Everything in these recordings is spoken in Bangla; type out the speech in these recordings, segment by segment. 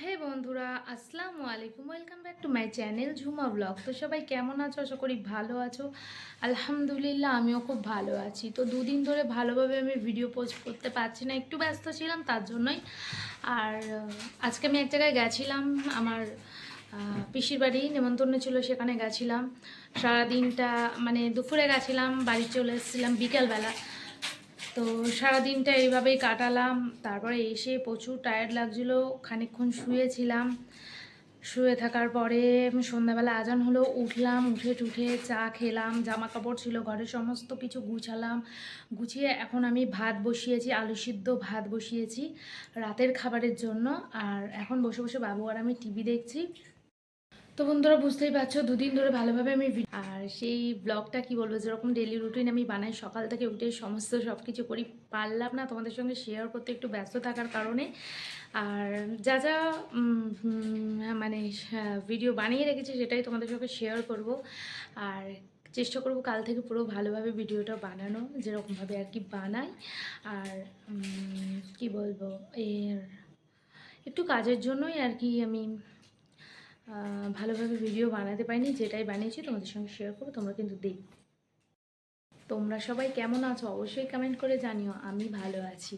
হে বন্ধুরা, আসসালামু আলাইকুম। Welcome back to my channel Jhuma blog তো সবাই কেমন আছো? আশা করি ভালো আছো। আলহামদুলিল্লাহ, আমিও খুব ভালো আছি। তো দুদিন ধরে ভালোভাবে আমি ভিডিও পোস্ট করতে পারছি না, একটু ব্যস্ত ছিলাম তার জন্যই। আর আজকে আমি এক জায়গায় গেছিলাম, আমার পিসির বাড়ি, নেমন্তন্ন ছিল সেখানে গেছিলাম। সারাদিনটা মানে দুপুরে গেছিলাম, বাড়ি চলে এসেছিলাম বিকেলবেলা। তো সারাদিনটা এইভাবেই কাটালাম। তারপরে এসে প্রচুর টায়ার্ড লাগছিল, খানিকক্ষণ শুয়েছিলাম। শুয়ে থাকার পরে সন্ধ্যাবেলা আজান হলো, উঠলাম, উঠে টুঠে চা খেলাম জামা কাপড় ছিল ঘরের সমস্ত কিছু গুছালাম। গুছিয়ে এখন আমি ভাত বসিয়েছি, আলু সিদ্ধ ভাত বসিয়েছি রাতের খাবারের জন্য। আর এখন বসে বসে বাবু আর আমি টিভি দেখছি। তো বন্ধুরা, বুঝতেই পারছ, দুদিন ধরে ভালোভাবে আমি আর সেই ব্লগটা কি বলব, যেরকম ডেলি রুটিন আমি বানাই, সকাল থেকে উঠে সমস্ত সব কিছু করি। পারলাম না তোমাদের সঙ্গে শেয়ার করতে, একটু ব্যস্ত থাকার কারণে। আর যা যা মানে ভিডিও বানিয়ে রেখেছি, সেটাই তোমাদের সঙ্গে শেয়ার করব। আর চেষ্টা করব কাল থেকে পুরো ভালোভাবে ভিডিওটা বানানো যেরকমভাবে আর কি বানাই। আর কি বলব, এর, একটু কাজের জন্যই আর কি আমি ভালোভাবে ভিডিও বানাতে পারিনি, যেটাই বানিয়েছি তোমাদের সঙ্গে শেয়ার করব, তোমরা কিন্তু দেখ। তোমরা সবাই কেমন আছো? অবশ্যই কমেন্ট করে জানিও, আমি ভালো আছি।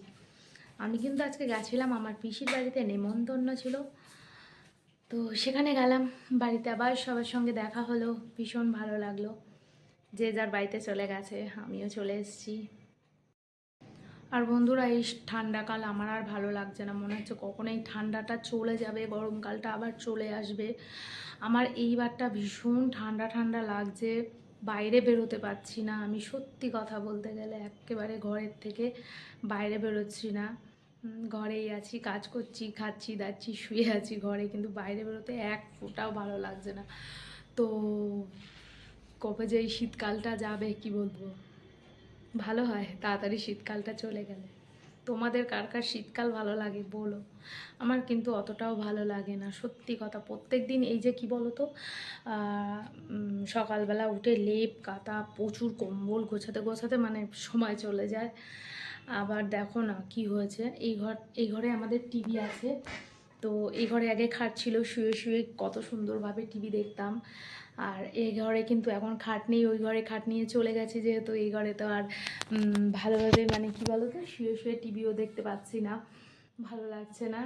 আমি কিন্তু আজকে গেছিলাম, আমার পিসির বাড়িতে নেমন্তন্ন ছিল। তো সেখানে গেলাম, বাড়িতে আবার সবার সঙ্গে দেখা হলো, ভীষণ ভালো লাগল। যে যার বাড়িতে চলে গেছে, আমিও চলে এসেছি। আর বন্ধুরা, এই ঠান্ডাকাল আমার আর ভালো লাগছে না। মনে হচ্ছে কখন এই ঠান্ডাটা চলে যাবে, গরমকালটা আবার চলে আসবে। আমার এইবারটা ভীষণ ঠান্ডা ঠান্ডা লাগছে, বাইরে বেরোতে পারছি না। আমি সত্যি কথা বলতে গেলে একেবারে ঘরের থেকে বাইরে বেরোচ্ছি না। ঘরেই আছি, কাজ করছি, খাচ্ছি, দাচ্ছি, শুয়ে আছি ঘরে, কিন্তু বাইরে বেরোতে এক ফোঁটাও ভালো লাগছে না। তো কবে যে এই শীতকালটা যাবে, কি বলব? ভালো হয়, তাড়াতাড়ি শীতকালটা চলে গেলে। তোমাদের কার কার শীতকাল ভালো লাগে বলো। আমার কিন্তু অতটাও ভালো লাগে না, সত্যি কথা। প্রত্যেক দিন এই যে কি বলো তো সকালবেলা উঠে লেপ কাতা প্রচুর কম্বল গোছাতে গোছাতে মানে সময় চলে যায়। আবার দেখো না কি হয়েছে, এই ঘর, এই ঘরে আমাদের টিভি আছে। তো এই ঘরে আগে খাট ছিল, শুয়ে শুয়ে কত সুন্দরভাবে টিভি দেখতাম। আর এই ঘরে কিন্তু এখন খাট নেই ওই ঘরে খাট নিয়ে চলে গেছে যেহেতু, এই ঘরে তো আর ভালোভাবে মানে কি বলো তো শুয়ে শুয়ে টিভিও দেখতে পাচ্ছি না, ভালো লাগছে না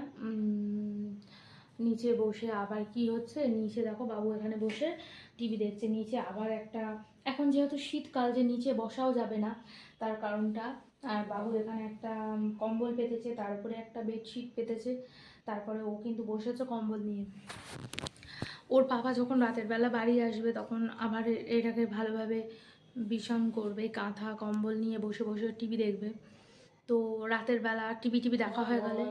নিচে বসে আবার কি হচ্ছে, নিচে দেখো বাবু এখানে বসে টিভি দেখছে, নিচে আবার একটা, এখন যেহেতু শীতকাল যে নিচে বসাও যাবে না, তার কারণটা, আর বাবু এখানে একটা কম্বল পেতেছে, তার উপরে একটা বেডশিট পেতেছে, তারপরে ও কিন্তু বসেছে কম্বল নিয়ে। ওর পাপা যখন রাতের বেলা বাড়ি আসবে তখন আবার এটাকে ভালোভাবে বিষণ করবে, কাঁথা, কম্বল নিয়ে বসে বসে টিভি দেখবে। তো রাতের বেলা টিভি টিভি দেখা হয়ে গেলে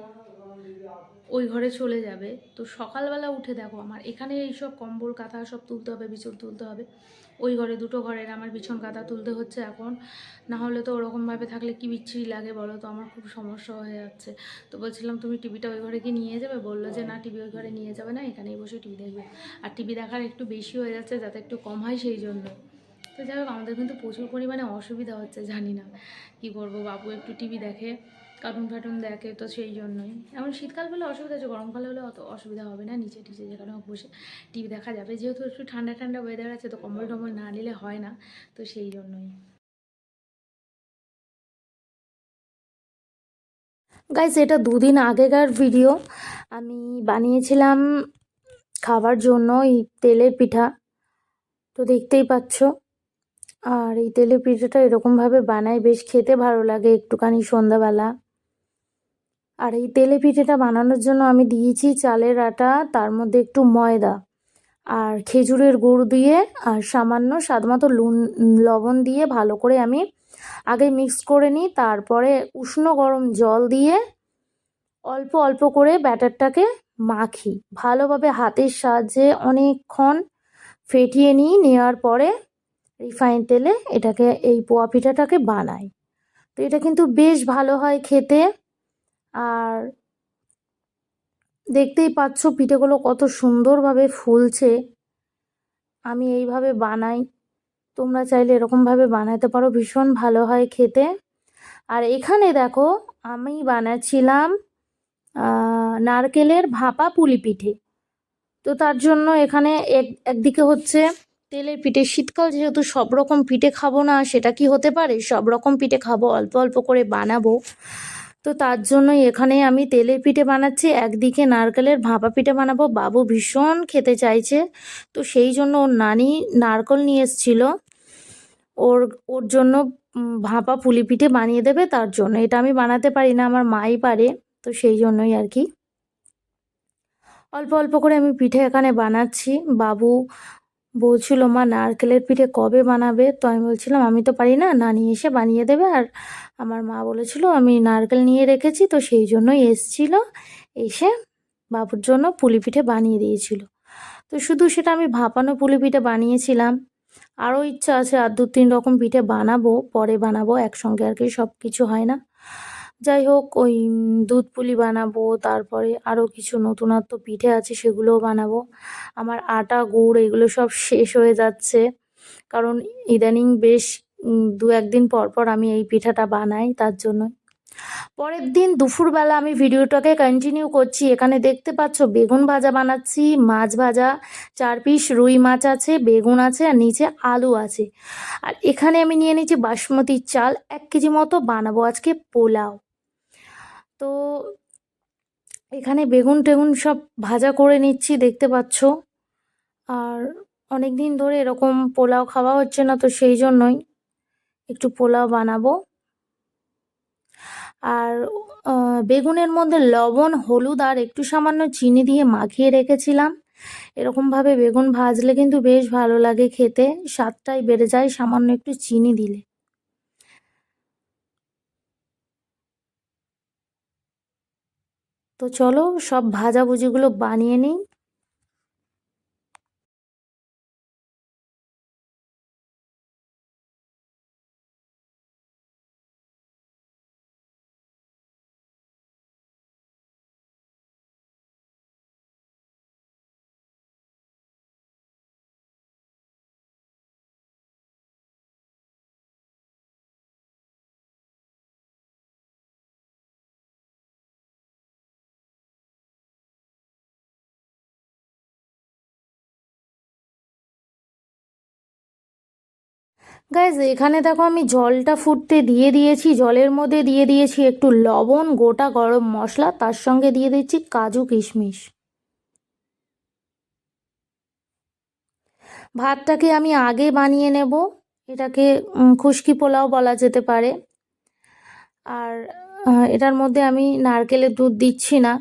ওই ঘরে চলে যাবে। তো সকালবেলা উঠে দেখো আমার, এখানে এইসব কম্বল, কাঁথা সব তুলতে হবে, বিছন তুলতে হবে। ওই ঘরে দুটো ঘরের আমার বিছন, কাঁথা তুলতে হচ্ছে এখন। না হলে তো ওরকমভাবে থাকলে কি বিচ্ছিরি লাগে বলো তো? আমার খুব সমস্যা হয়ে যাচ্ছে। তো বলছিলাম, তুমি টিভিটা ওই ঘরে কি নিয়ে যাবে? বলল যে, না, টিভি ওই ঘরে নিয়ে যাবে না, এখানেই বসে টিভি দেখবে। আর টিভি দেখার একটু বেশি হয়ে যাচ্ছে, যাতে একটু কম হয় সেই জন্য। তো যাই হোক, আমাদের কিন্তু প্রচুর পরিমাণে অসুবিধা হচ্ছে, জানি না। কি করব? বাবু একটু টিভি দেখে কার্টুন ফার্টুন দেখে তো সেই জন্যই। এমন শীতকাল হলে অসুবিধা আছে গরমকাল হলে অত অসুবিধা হবে না, নিচে টিচে যেখানে বসে টিভি দেখা যাবে। যেহেতু একটু ঠান্ডা ঠান্ডা ওয়েদার আছে, তো কম্বল টম্বল না নিলে হয় না, তো সেই জন্যই। গাইস এটা দুদিন আগেকার ভিডিও আমি বানিয়েছিলাম খাবার জন্য এই তেলের পিঠা, তো দেখতেই পাচ্ছ। আর এই তেলের পিঠাটা এরকমভাবে বানাই বেশ খেতে ভালো লাগে, একটুখানি সন্ধ্যাবেলা। আর এই তেলে পিঠেটা বানানোর জন্য আমি দিয়েছি চালের আটা, তার মধ্যে একটু ময়দা আর খেজুরের গুড় দিয়ে আর সামান্য স্বাদমতো লুন, লবণ দিয়ে ভালো করে আমি আগে মিক্স করে নিই, তারপরে উষ্ণ গরম জল দিয়ে অল্প অল্প করে ব্যাটারটাকে মাখি। ভালোভাবে হাতের সাহায্যে অনেকক্ষণ ফেটিয়ে নিই, নেওয়ার পরে রিফাইন তেলে এটাকে, এই পোয়া পিঠাটাকে বানাই। তো এটা কিন্তু বেশ ভালো হয় খেতে। আর দেখতেই পাচ্ছ পিঠেগুলো কত সুন্দরভাবে ফুলছে। আমি এইভাবে বানাই। তোমরা চাইলে এরকমভাবে বানাতে পারো, ভীষণ ভালো হয় খেতে। আর এখানে দেখো, আমি বানাচ্ছিলাম নারকেলের ভাপা পুলি পিঠে। তো তার জন্য এখানে এক, একদিকে হচ্ছে তেলের পিঠে, শীতকাল যেহেতু সব রকম পিঠে খাব না, সেটা কি হতে পারে? সব রকম পিঠে খাব, অল্প অল্প করে বানাবো। তো তার জন্যই এখানে আমি তেলের পিঠে বানাচ্ছি। একদিকে নারকেলের ভাপা পিঠে বানাবো। বাবু ভীষণ খেতে চাইছে। তো সেই জন্য ওর নানি নারকল নিয়ে এসেছিল। ওর ওর জন্য ভাপা পুলি পিঠে বানিয়ে দেবে। তার জন্য এটা আমি বানাতে পারি না। আমার মাই পারে। তো সেই জন্যই আর কি। অল্প অল্প করে আমি পিঠে এখানে বানাচ্ছি। বাবু বলছিল, মা, নারকেলের পিঠে কবে বানাবে? তো আমি বলছিলাম, আমি তো পারি না, নানি এসে বানিয়ে দেবে। আর আমার মা বলেছিল, আমি নারকেল নিয়ে রেখেছি। তো সেই জন্যই এসছিল, এসে বাবুর জন্য পুলি পিঠে বানিয়ে দিয়েছিল। তো শুধু সেটা আমি ভাপানো পুলি পিঠে বানিয়েছিলাম। আরও ইচ্ছা আছে, আর দু তিন রকম পিঠে বানাবো, পরে বানাবো, একসঙ্গে আর কি সব কিছু হয় না। যাই হোক, ওই দুধ পুলি বানাবো, তারপরে আরও কিছু নতুনত্ব পিঠে আছে সেগুলোও বানাবো। আমার আটা, গুড় এগুলো সব শেষ হয়ে যাচ্ছে। কারণ ইদানিং বেশ দু একদিন পর পর আমি এই পিঠাটা বানাই, তার জন্য। পরের দিন দুপুরবেলা আমি ভিডিওটাকে কন্টিনিউ করছি। এখানে দেখতে পাচ্ছ, বেগুন ভাজা বানাচ্ছি, মাছ ভাজা, চার পিস রুই মাছ আছে, বেগুন আছে, আর নিচে আলু আছে। আর এখানে আমি নিয়ে নিচ্ছি বাসমতি চাল, এক কেজি মতো বানাবো আজকে পোলাও। তো এখানে বেগুন টেগুন সব ভাজা করে নিচ্ছি, দেখতে পাচ্ছ। আর অনেক দিন ধরে এরকম পোলাও খাওয়া হচ্ছে না, তো সেই জন্যই একটু পোলাও বানাবো। আর বেগুনের মধ্যে লবণ, হলুদ আর একটু সামান্য চিনি দিয়ে মাখিয়ে রেখেছিলাম। এরকমভাবে বেগুন ভাজলে কিন্তু বেশ ভালো লাগে খেতে। স্বাদটাই বেড়ে যায় সামান্য একটু চিনি দিলে। তো চলো সব ভাজাভুজিগুলো বানিয়ে নিই। গাইজ এখানে দেখো আমি জলটা ফুটতে দিয়ে দিয়েছি, জলের মধ্যে দিয়ে দিয়েছি একটু লবণ, গোটা গরম মশলা, তার সঙ্গে দিয়ে দিচ্ছি কাজু কিশমিশ। ভাতটাকে আমি আগে বানিয়ে নেব, এটাকে খুশকি পোলাও বলা যেতে পারে। আর এটার মধ্যে আমি নারকেলের দুধ দিচ্ছি না,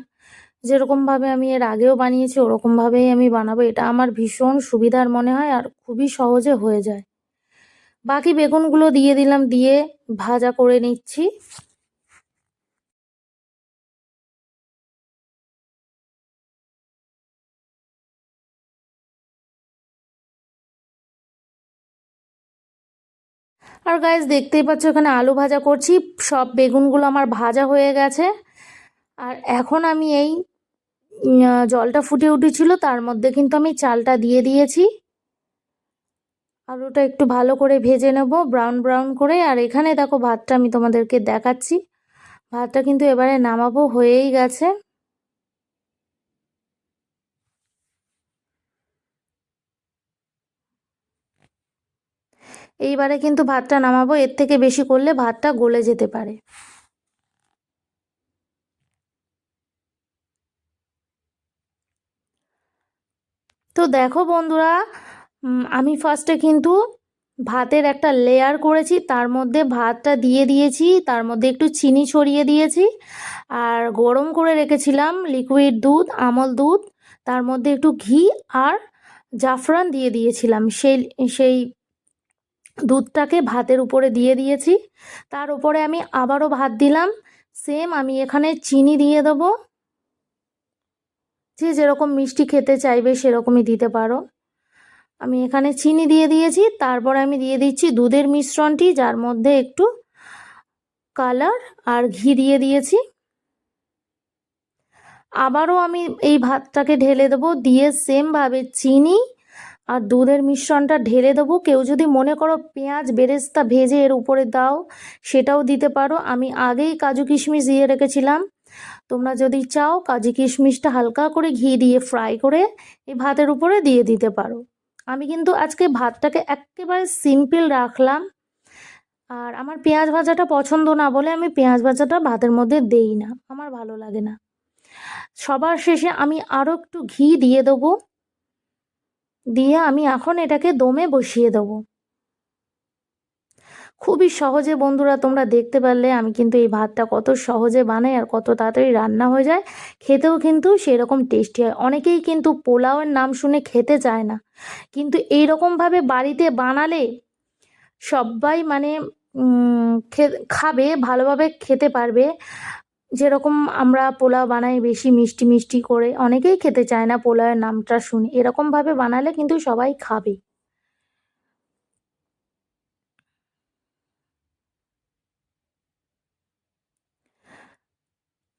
যেরকমভাবে আমি এর আগেও বানিয়েছি, ওরকমভাবেই আমি বানাবো, এটা আমার ভীষণ সুবিধার মনে হয় আর খুবই সহজে হয়ে যায়। বাকি বেগুনগুলো দিয়ে দিলাম, দিয়ে ভাজা করে নিচ্ছি। আর গাইজ দেখতেই পাচ্ছ এখানে আলু ভাজা করছি, সব বেগুনগুলো আমার ভাজা হয়ে গেছে। আর এখন আমি এই জলটা ফুটে উঠেছিল, তার মধ্যে কিন্তু আমি চালটা দিয়ে দিয়েছি। আলুটা একটু ভালো করে ভেজে নেব ব্রাউন ব্রাউন করে। আর এখানে দেখো ভাতটা আমি তোমাদেরকে দেখাচ্ছি। ভাতটা কিন্তু এবারে নামাবো, হয়েই গেছে। এইবারে কিন্তু ভাতটা নামাবো, এর থেকে বেশি করলে ভাতটা গলে যেতে পারে। তো দেখো বন্ধুরা আমি ফার্স্টে কিন্তু ভাতের একটা লেয়ার করেছি, তার মধ্যে ভাতটা দিয়ে দিয়েছি, তার মধ্যে একটু চিনি ছড়িয়ে দিয়েছি, আর গরম করে রেখেছিলাম লিকুইড দুধ, আমল দুধ, তার মধ্যে একটু ঘি আর জাফরান দিয়ে দিয়েছিলাম। সেই সেই দুধটাকে ভাতের উপরে দিয়ে দিয়েছি, তার উপরে আমি আবারও ভাত দিলাম সেম আমি এখানে চিনি দিয়ে দেবো। যে যেরকম মিষ্টি খেতে চাইবে সেরকমই দিতে পারো। আমি এখানে চিনি দিয়ে দিয়েছি, তারপরে আমি দিয়ে দিচ্ছি দুধের মিশ্রণটি, যার মধ্যে একটু কালার আর ঘি দিয়ে দিয়েছি। আবারও আমি এই ভাতটাকে ঢেলে দেবো, দিয়ে সেমভাবে চিনি আর দুধের মিশ্রণটা ঢেলে দেবো। কেউ যদি মনে করো পেঁয়াজ বেরেস্তা ভেজে এর উপরে দাও, সেটাও দিতে পারো। আমি আগেই কাজু কিশমিশ দিয়ে রেখেছিলাম। তোমরা যদি চাও, কাজু কিশমিশটা হালকা করে ঘি দিয়ে ফ্রাই করে এই ভাতের উপরে দিয়ে দিতে পারো। আমি কিন্তু আজকে ভাতটাকে একেবারে সিম্পল রাখলাম। আর আমার পেঁয়াজ ভাজাটা পছন্দ না বলে আমি পেঁয়াজ ভাজাটা ভাতের মধ্যে দেই না, আমার ভালো লাগে না। সবার শেষে আমি আরও একটু ঘি দিয়ে দেবো, দিয়ে আমি এখন এটাকে দমে বসিয়ে দেবো। খুবই সহজে বন্ধুরা তোমরা দেখতে পারলে আমি কিন্তু এই ভাতটা কত সহজে বানাই আর কত তাড়াতাড়ি রান্না হয়ে যায়। খেতেও কিন্তু সেরকম টেস্টি হয়। অনেকেই কিন্তু পোলাওয়ের নাম শুনে খেতে চায় না। কিন্তু এইরকমভাবে বাড়িতে বানালে সবাই মানে খাবে, ভালোভাবে খেতে পারবে। যেরকম আমরা পোলাও বানাই বেশি মিষ্টি মিষ্টি করে। অনেকেই খেতে চায় না পোলাওয়ের নামটা শুনে। এরকমভাবে বানালে কিন্তু সবাই খাবে।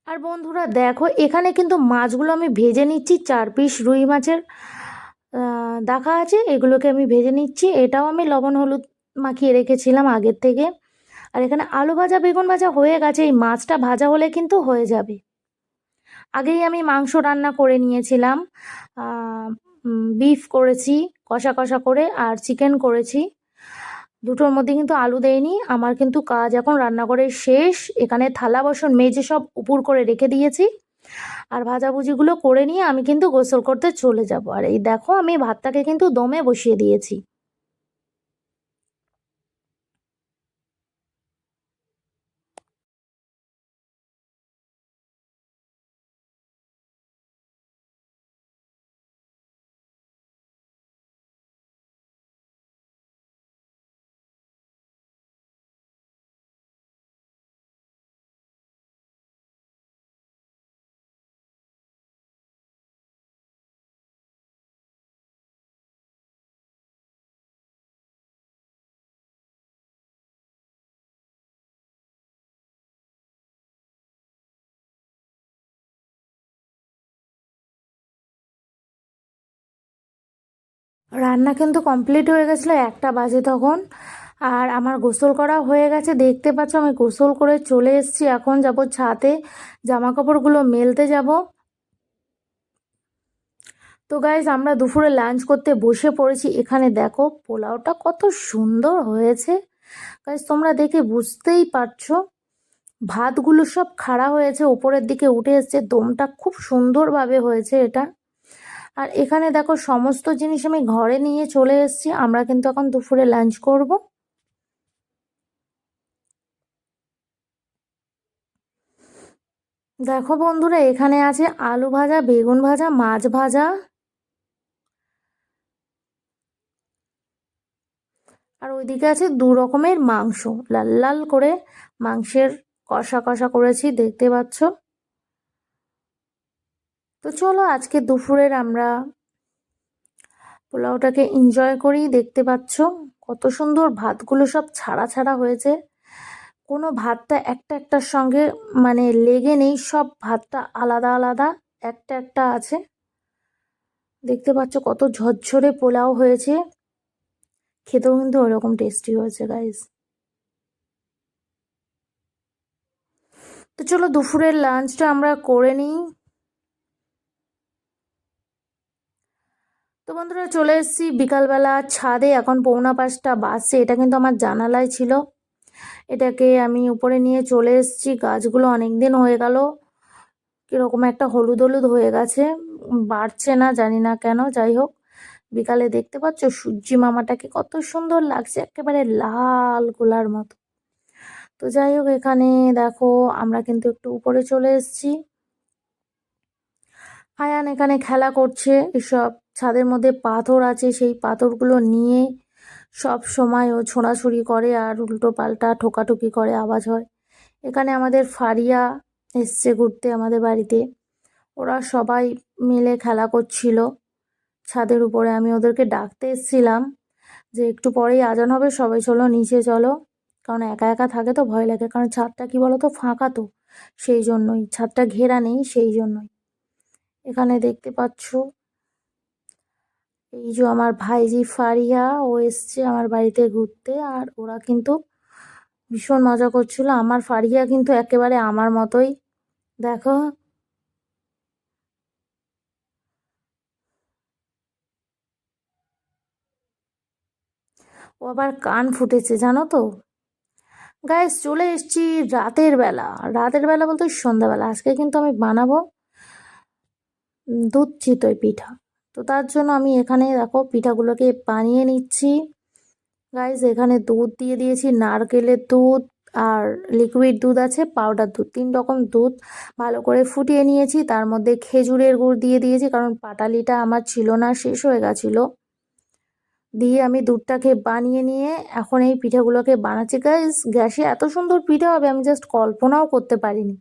আর বন্ধুরা দেখো, এখানে কিন্তু মাছগুলো আমি ভেজে নিচ্ছি, চার পিস রুই মাছের দেখা আছে, এগুলোকে আমি ভেজে নিচ্ছি। এটাও আমি লবণ হলুদ মাখিয়ে রেখেছিলাম আগের থেকে। আর এখানে আলু ভাজা, বেগুন ভাজা হয়ে গেছে, এই মাছটা ভাজা হলে কিন্তু হয়ে যাবে। আগেই আমি মাংস রান্না করে নিয়েছিলাম বিফ করেছি, কষা কষা করে, আর চিকেন করেছি। দুটোর মধ্যে কিন্তু আলু দেয়নি। আমার কিন্তু কাজ এখন রান্নাঘরের শেষ। এখানে থালা, বাসন, মেজে সব উপর করে রেখে দিয়েছি। আর ভাজাভুজিগুলো করে নিয়ে আমি কিন্তু গোসল করতে চলে যাব। আর এই দেখো আমি ভাতটাকে কিন্তু দমে বসিয়ে দিয়েছি। রান্না কিন্তু কমপ্লিট হয়ে গেছিল একটা বাজে তখন। আর আমার গোসল করা হয়ে গেছে। দেখতে পাচ্ছ, আমি গোসল করে চলে এসেছি। এখন যাব ছাদে। জামা কাপড়গুলো মেলতে যাব। তো গাইজ আমরা দুপুরে লাঞ্চ করতে বসে পড়েছি। এখানে দেখো, পোলাওটা কত সুন্দর হয়েছে। গাইজ তোমরা দেখে বুঝতেই পারছ, ভাতগুলো সব খাড়া হয়েছে। ওপরের দিকে উঠে এসছে। দমটা খুব সুন্দরভাবে হয়েছে এটা। আর এখানে দেখো সমস্ত জিনিস আমি ঘরে নিয়ে চলে এসেছি। আমরা কিন্তু এখন দুপুরে লাঞ্চ করব। দেখো বন্ধুরা, এখানে আছে আলু ভাজা, বেগুন ভাজা, মাছ ভাজা। আর ওইদিকে আছে দু রকমের মাংস। লাল লাল করে মাংসের কষা কষা করেছি, দেখতে পাচ্ছ? তো চলো আজকে দুপুরের আমরা পোলাওটাকে এনজয় করি, দেখতে পাচ্ছ? কত সুন্দর ভাতগুলো সব ছাড়া ছাড়া হয়েছে। কোনো ভাতটা একটা একটার সঙ্গে মানে লেগে নেই, সব ভাতটা আলাদা আলাদা, একটা একটা আছে। দেখতে পাচ্ছ কত ঝরঝরে পোলাও হয়েছে। খেতেও কিন্তু ওরকম টেস্টি হয়েছে গাইস তো চলো দুপুরের লাঞ্চটা আমরা করে নিই। তো বন্ধুরা চলে এসেছি বিকালবেলা ছাদে, এখন পৌনা পাঁচটা বাজছে, এটা কিন্তু আমার জানালায় ছিল। এটাকে আমি উপরে নিয়ে চলে এসেছি, গাছগুলো অনেক দিন হয়ে গেল, কীরকম একটা হলুদ হলুদ হয়ে গেছে, বাড়ছে না, জানি না কেন, যাই হোক। বিকালে দেখতে পাচ্ছ সূর্যি মামাটাকে কত সুন্দর লাগছে, একেবারে লাল গোলার মতো। তো যাই হোক, এখানে দেখো আমরা কিন্তু একটু উপরে চলে এসেছি। আয়ান এখানে খেলা করছে, এসব ছাদের মধ্যে পাথর আছে, সেই পাথরগুলো নিয়ে সব সময় ও ছোঁড়াছুড়ি করে আর উল্টো পাল্টা ঠোকাঠুকি করে আওয়াজ হয়। এখানে আমাদের ফারিয়া এসছে ঘুরতে আমাদের বাড়িতে। ওরা সবাই মিলে খেলা করছিল। ছাদের উপরে আমি ওদেরকে ডাকতে এসছিলাম যে একটু পরেই আজান হবে, সবাই চলো, নিচে চলো। কারণ একা একা থাকে তো ভয় লাগে, কারণ ছাদটা কি বলো তো ফাঁকা তো। সেই জন্যই, ছাদটা ঘেরা নেই, সেই জন্যই। এখানে দেখতে পাচ্ছ এই যে আমার ভাইজি ফারিয়া, ও এসছে আমার বাড়িতে ঘুরতে আর ওরা কিন্তু ভীষণ মজা করছিল। আমার ফারিয়া কিন্তু একেবারে আমার মতোই। দেখো। ও আবার কান ফুটেছে, জানো তো? গাইস চলে এসেছি রাতের বেলা। রাতের বেলা বলতে সন্ধ্যাবেলা। আজকে কিন্তু আমি বানাবো দুধ চিতই পিঠা। তো তার জন্য আমি এখানে দেখো পিঠাগুলোকে বানিয়ে নিচ্ছি। গাইস এখানে দুধ দিয়ে দিয়েছি, নারকেলের দুধ আর লিকুইড দুধ আছে পাউডার দুধ, তিন রকম দুধ ভালো করে ফুটিয়ে নিয়েছি। তার মধ্যে খেজুরের গুড় দিয়ে দিয়েছি, কারণ পাটালিটা আমার ছিল না, শেষ হয়ে গেছিল। দিয়ে আমি দুধটাকে বানিয়ে নিয়ে এখন এই পিঠাগুলোকে বানাচ্ছি। গাইস গ্যাসে এত সুন্দর পিঠা হবে, আমি জাস্ট কল্পনাও করতে পারিনি।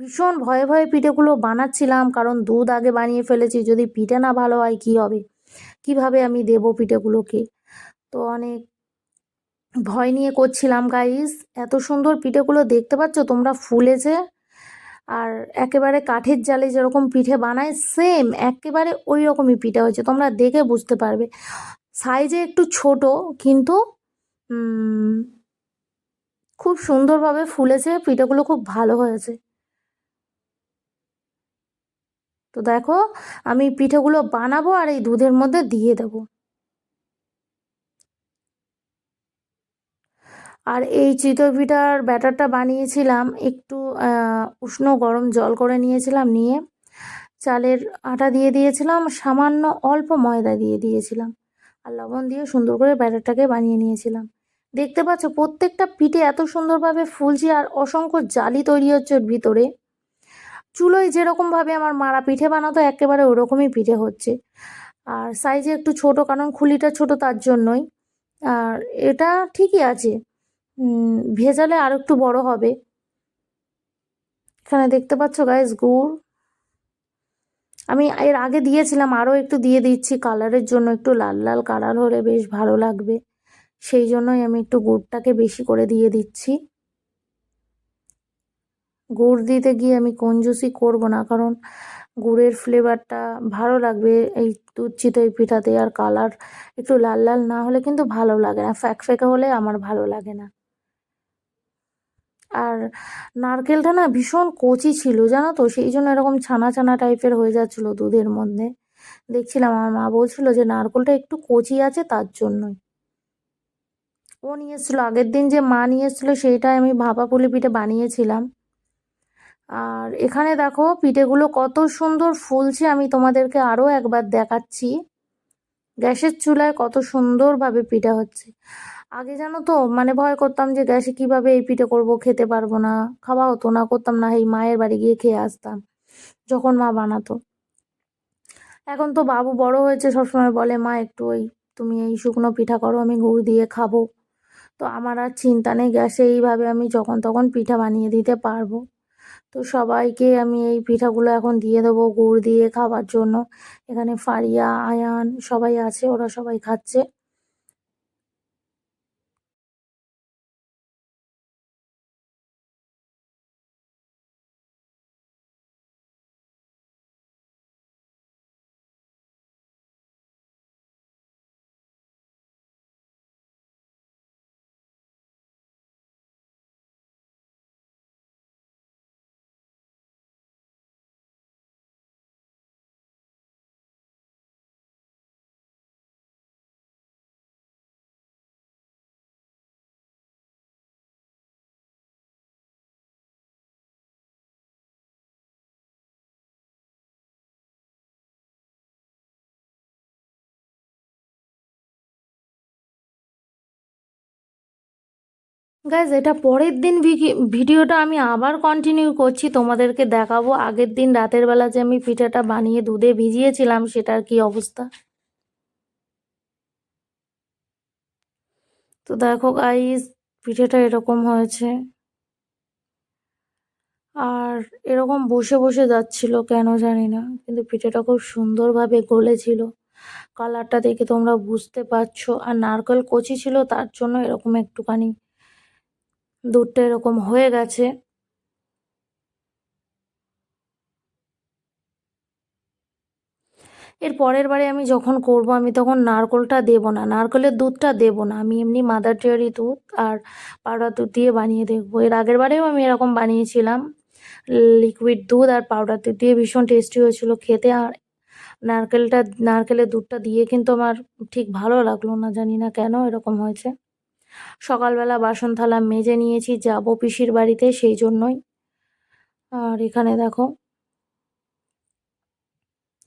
ভীষণ ভয়ে ভয়ে পিঠেগুলো বানাচ্ছিলাম, কারণ দুধ আগে বানিয়ে ফেলেছি, যদি পিঠে না ভালো হয় কি হবে? কীভাবে আমি দেবো পিঠেগুলোকে? তো অনেক ভয় নিয়ে করছিলাম গাইস এত সুন্দর পিঠেগুলো দেখতে পাচ্ছ? তোমরা ফুলেছে আর একেবারে কাঠের জালে যেরকম পিঠে বানায় সেম একেবারে ওই রকমই পিঠে হয়েছে। তোমরা দেখে বুঝতে পারবে। সাইজে একটু ছোট, কিন্তু খুব সুন্দরভাবে ফুলেছে পিঠেগুলো খুব ভালো হয়েছে। তো দেখো, আমি পিঠেগুলো বানাবো আর এই দুধের মধ্যে দিয়ে দেবো। আর এই চিতই পিঠার ব্যাটারটা বানিয়েছিলাম, একটু উষ্ণ গরম জল করে নিয়েছিলাম নিয়ে। চালের আটা দিয়ে দিয়েছিলাম, সামান্য অল্প ময়দা দিয়ে দিয়েছিলাম। আর লবণ দিয়ে সুন্দর করে ব্যাটারটাকে বানিয়ে নিয়েছিলাম। দেখতে পাচ্ছ, প্রত্যেকটা পিঠে এত সুন্দরভাবে ফুলছে আর অসংখ্য জালি তৈরি হচ্ছে ওর ভিতরে। চুলোয় যেরকমভাবে আমার মারা পিঠে বানাতো, একেবারে ওরকমই পিঠে হচ্ছে। আর সাইজে একটু ছোট, কারণ খুলিটা ছোট তার জন্যই। আর এটা ঠিকই আছে। ভেজালে আর একটু বড় হবে। এখানে দেখতে পাচ্ছ গাইস গুড়। আমি এর আগে দিয়েছিলাম, আরও একটু দিয়ে দিচ্ছি। কালারের জন্য একটু লাল লাল কালার হলে বেশ ভালো লাগবে। সেই জন্যই আমি একটু গুড়টাকে বেশি করে দিয়ে দিচ্ছি। গুড় দিতে গিয়ে আমি কঞ্জুসি করব না, কারণ গুড়ের ফ্লেভারটা ভালো লাগবে এই দুধ চিতই পিঠাতে আর কালার একটু লাল লাল না হলে কিন্তু ভালো লাগে না, ফ্যাক ফ্যাকা হলে আমার ভালো লাগে না। আর নারকেলটা না ভীষণ কচি ছিল, জানো তো? সেই জন্য এরকম ছানা ছানা টাইপের হয়ে যাচ্ছিল দুধের মধ্যে। দেখছিলাম আমার মা বলছিল যে, নারকেলটা একটু কচি আছে তার জন্যই। ও নিয়ে এসেছিল। আগের দিন যে মা নিয়ে এসেছিল, সেইটাই আমি ভাপা পুলি পিঠে বানিয়েছিলাম। আর এখানে দেখো পিঠেগুলো কত সুন্দর ফুলছে, আমি তোমাদেরকে আরও একবার দেখাচ্ছি। গ্যাসের চুলায় কত সুন্দরভাবে পিঠা হচ্ছে। আগে জানো তো মানে ভয় করতাম যে গ্যাসে কীভাবে এই পিঠে করব, খেতে পারব না। খাওয়া হতো না, করতাম না, এই মায়ের বাড়ি গিয়ে খেয়ে আসতাম, যখন মা বানাতো। এখন তো বাবু বড় হয়েছে, সবসময় বলে, মা, একটু ওই তুমি এই শুকনো পিঠা করো, আমি গুড় দিয়ে খাব। তো আমার আর চিন্তা নেই, গ্যাসে এইভাবে আমি যখন তখন পিঠা বানিয়ে দিতে পারব। তো সবাইকে আমি এই পিঠাগুলো এখন দিয়ে দেবো গুড় দিয়ে খাবার জন্য। এখানে ফারিয়া, আয়ান সবাই আছে, ওরা সবাই খাচ্ছে। গাইজ এটা পরের দিন ভিডিওটা আমি আবার কন্টিনিউ করছি। তোমাদেরকে দেখাবো আগের দিন রাতের বেলা যে আমি পিঠাটা বানিয়ে দুধে ভিজিয়েছিলাম, সেটার কি অবস্থা। তো দেখো গাইজ পিঠেটা এরকম হয়েছে। আর এরকম বসে বসে যাচ্ছিল, কেন জানি না, কিন্তু পিঠেটা খুব সুন্দরভাবে গলেছিল। কালারটা দেখে তোমরা বুঝতে পারছ। আর নারকেল কচি ছিল, তার জন্য এরকম একটুখানি দুধটা এরকম হয়ে গেছে। এর পরের বারে আমি যখন করব, আমি তখন নারকেলটা দেব না। নারকেলের দুধটা দেব না। আমি এমনি মাদার ডেয়ারি দুধ আর পাউডার দুধ দিয়ে বানিয়ে দেখব। এর আগের বারেও আমি এরকম বানিয়েছিলাম। লিকুইড দুধ আর পাউডার দুধ দিয়ে ভীষণ টেস্টি হয়েছিল খেতে। আর নারকেলটা, নারকেলের দুধটা দিয়ে কিন্তু আমার ঠিক ভালো লাগল না, জানি না কেন এরকম হয়েছে। সকালবেলা বাসন থালা মেজে নিয়েছি, যাব পিসির বাড়িতে সেই জন্যই। আর এখানে দেখো,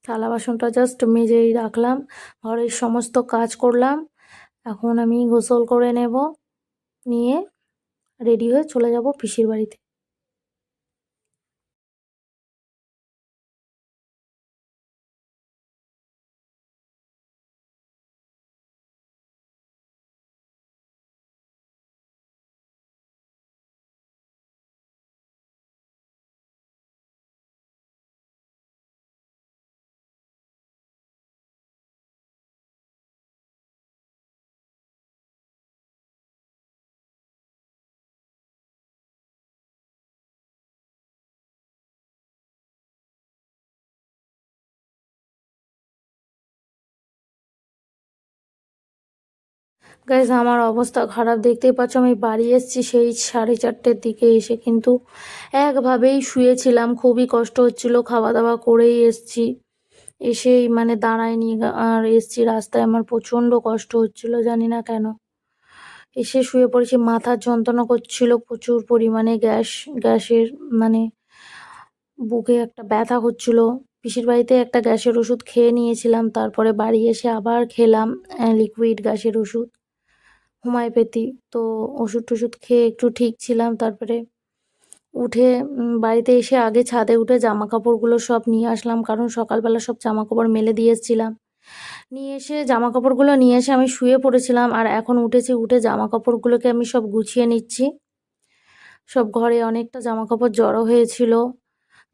থালা বাসনটা জাস্ট মেজেই রাখলাম, ঘরের সমস্ত কাজ করলাম। এখন আমি গোসল করে নেব, নিয়ে রেডি হয়ে চলে যাব পিসির বাড়িতে। গাইজ আমার অবস্থা খারাপ, দেখতেই পাচ্ছ আমি বাড়ি এসেছি সেই সাড়ে চারটের দিকে এসে কিন্তু একভাবেই শুয়েছিলাম, খুবই কষ্ট হচ্ছিল খাওয়া দাওয়া করেই এসছি। এসেই মানে দাঁড়ায়নি আর এসছি রাস্তায়, আমার প্রচণ্ড কষ্ট হচ্ছিল, জানি না কেন। এসে শুয়ে পড়েছি, মাথার যন্ত্রণা করছিল প্রচুর পরিমাণে, গ্যাস, গ্যাসের মানে বুকে একটা ব্যথা হচ্ছিল পিসির বাড়িতে একটা গ্যাসের ওষুধ খেয়ে নিয়েছিলাম, তারপরে বাড়ি এসে আবার খেলাম লিকুইড গ্যাসের ওষুধ। হোমিওপ্যাথি তো ওষুধ টষুধ খেয়ে একটু ঠিক ছিলাম। তারপরে উঠে বাড়িতে এসে আগে ছাদে উঠে জামা কাপড়গুলো সব নিয়ে আসলাম। কারণ সকালবেলা সব জামা কাপড় মেলে দিয়ে নিয়ে এসে জামা কাপড়গুলো নিয়ে এসে আমি শুয়ে পড়েছিলাম। আর এখন উঠেছি, উঠে জামা কাপড়গুলোকে আমি সব গুছিয়ে নিচ্ছি। সব ঘরে অনেকটা জামা কাপড় জড়ো হয়েছিল।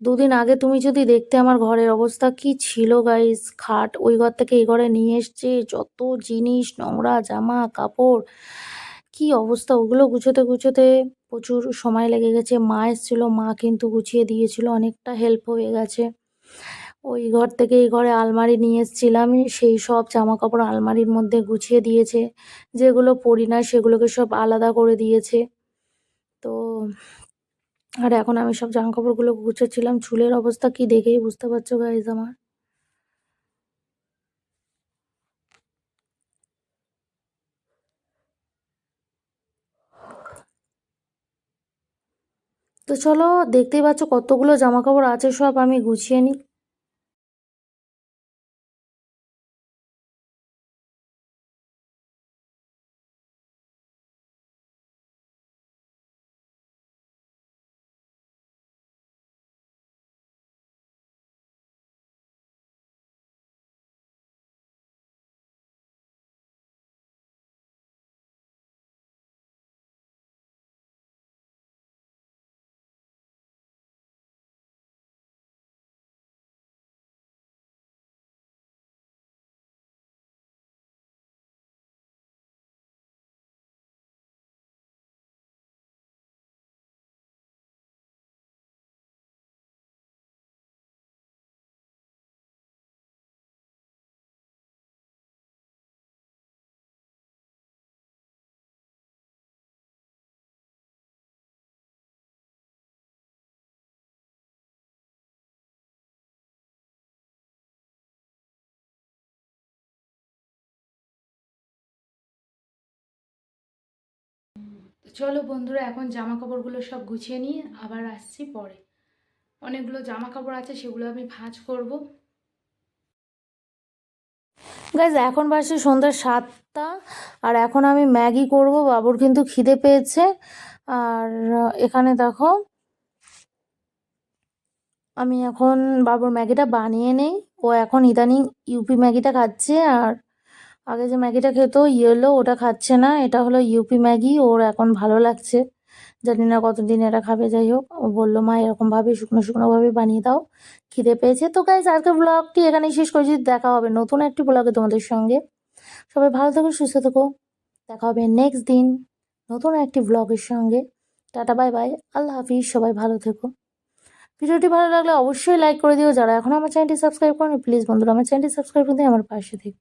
দুদিন আগে তুমি যদি দেখতে আমার ঘরের অবস্থা কি ছিল গাইস খাট ওই ঘর থেকে এই ঘরে নিয়ে এসছে, যত জিনিস, নোংরা জামা, কাপড়। কি অবস্থা? ওগুলো গুছোতে গুছোতে প্রচুর সময় লেগে গেছে। মা এসেছিল, মা কিন্তু গুছিয়ে দিয়েছিল, অনেকটা হেল্প হয়ে গেছে। ওই ঘর থেকে এই ঘরে আলমারি নিয়ে এসেছিলাম, সেই সব জামা কাপড় আলমারির মধ্যে গুছিয়ে দিয়েছে। যেগুলো পরি না, সেগুলোকে সব আলাদা করে দিয়েছে। তো আর এখন আমি সব জামা কাপড়গুলো গুছাচ্ছিলাম। চুলের অবস্থা কি দেখেই বুঝতে পারছ গাইজ আমার? তো চলো, দেখতেই পাচ্ছ কতগুলো জামা কাপড় আছে সব আমি গুছিয়ে নিই। চলো বন্ধুরা, এখন জামা কাপড়গুলো সব গুছিয়ে নিয়ে আবার আসছি পরে। অনেকগুলো জামা কাপড় আছে, সেগুলো আমি ভাঁজ করব। গাইজ এখন বাজছে সন্ধ্যা সাতটা, আর এখন আমি ম্যাগি করব, বাবুর কিন্তু খিদে পেয়েছে। আর এখানে দেখো, আমি এখন বাবুর ম্যাগিটা বানিয়ে নেই। ও এখন ইদানিং ইউপি ম্যাগিটা খাচ্ছে, আর আগে যে ম্যাগিটা খেত ইয়েলো ওটা খাচ্ছে না। এটা হলো ইউপি ম্যাগি, ওর এখন ভালো লাগছে। জানি না কতদিন এটা খাবে, যাই হোক। ও বলল, মা, এরকমভাবে শুকনো শুকনোভাবে বানিয়ে দাও। খিদে পেয়েছে? তো গাইজ আজকের ব্লগটি এখানেই শেষ করেছি। দেখা হবে নতুন একটি ব্লগে তোমাদের সঙ্গে। সবাই ভালো থেকো, সুস্থ থেকো। দেখা হবে নেক্সট দিন নতুন একটি ব্লগের সঙ্গে। টাটা বাই বাই আল্লাহ হাফিজ, সবাই ভালো থেকো। ভিডিওটি ভালো লাগলে অবশ্যই লাইক করে দিও। যারা এখন আমার চ্যানেলটি সাবস্ক্রাইব করেনি প্লিজ বন্ধুরা, আমার চ্যানেলটি সাবস্ক্রাইব করে আমার পাশে থেকো।